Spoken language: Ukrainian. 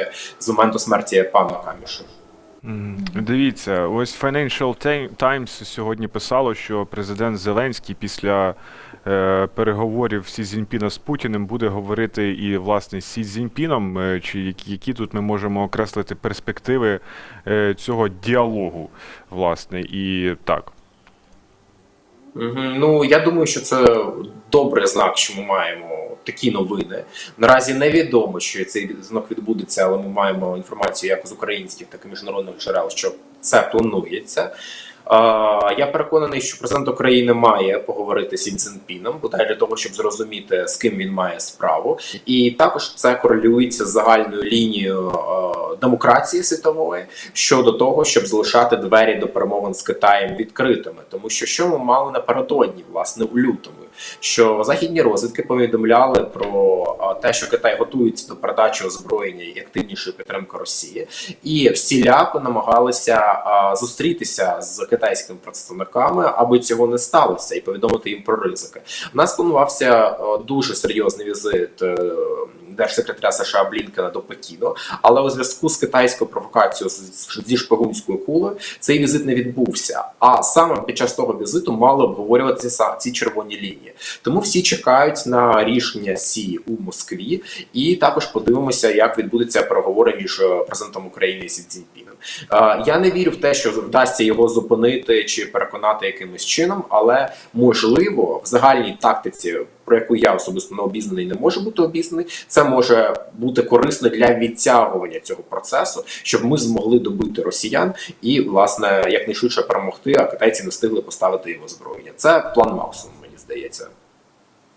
виглядає з моменту смерті пана Каміша. Мгм. Дивіться, ось Financial Times сьогодні писало, що президент Зеленський після е, переговорів Сі Цзіньпіна з Путіним буде говорити і власне з Сі Цзіньпіном, е, чи які, які тут ми можемо окреслити перспективи е, цього діалогу, власне, і так. Ну я думаю, що це добрий знак, що ми маємо такі новини. Наразі невідомо, що цей дзвінок відбудеться, але ми маємо інформацію як з українських, так і міжнародних джерел, що це планується. Я переконаний, що президент України має поговорити з Сі Цзіньпіном, бодай для того, щоб зрозуміти, з ким він має справу, і також це корелюється з загальною лінією демократії світової щодо того, щоб залишати двері до перемовин з Китаєм відкритими, тому що що ми мали напередодні, власне, у лютому, що західні розвідки повідомляли про те, що Китай готується до передачі озброєння і активнішої підтримки Росії, і всіляко намагалися зустрітися з китайськими представниками, аби цього не сталося, і повідомити їм про ризики. У нас планувався е, дуже серйозний візит. е, Держсекретаря США Блінкена до Пекіну, але у зв'язку з китайською провокацією зі шпигунською кулею цей візит не відбувся. А саме під час того візиту мали обговорюватися ці червоні лінії. Тому всі чекають на рішення Сі у Москві, і також подивимося, як відбудуться переговори між е, президентом України і Сі Цзіньпіном. Я не вірю в те, що вдасться його зупинити чи переконати якимось чином, але можливо в загальній тактиці. Про яку я особисто не обізнаний, не можу бути обізнаний, це може бути корисно для відтягування цього процесу, щоб ми змогли добити росіян і, власне, якнайшвидше перемогти, а китайці не встигли поставити його озброєння. Це план Маусу, мені здається.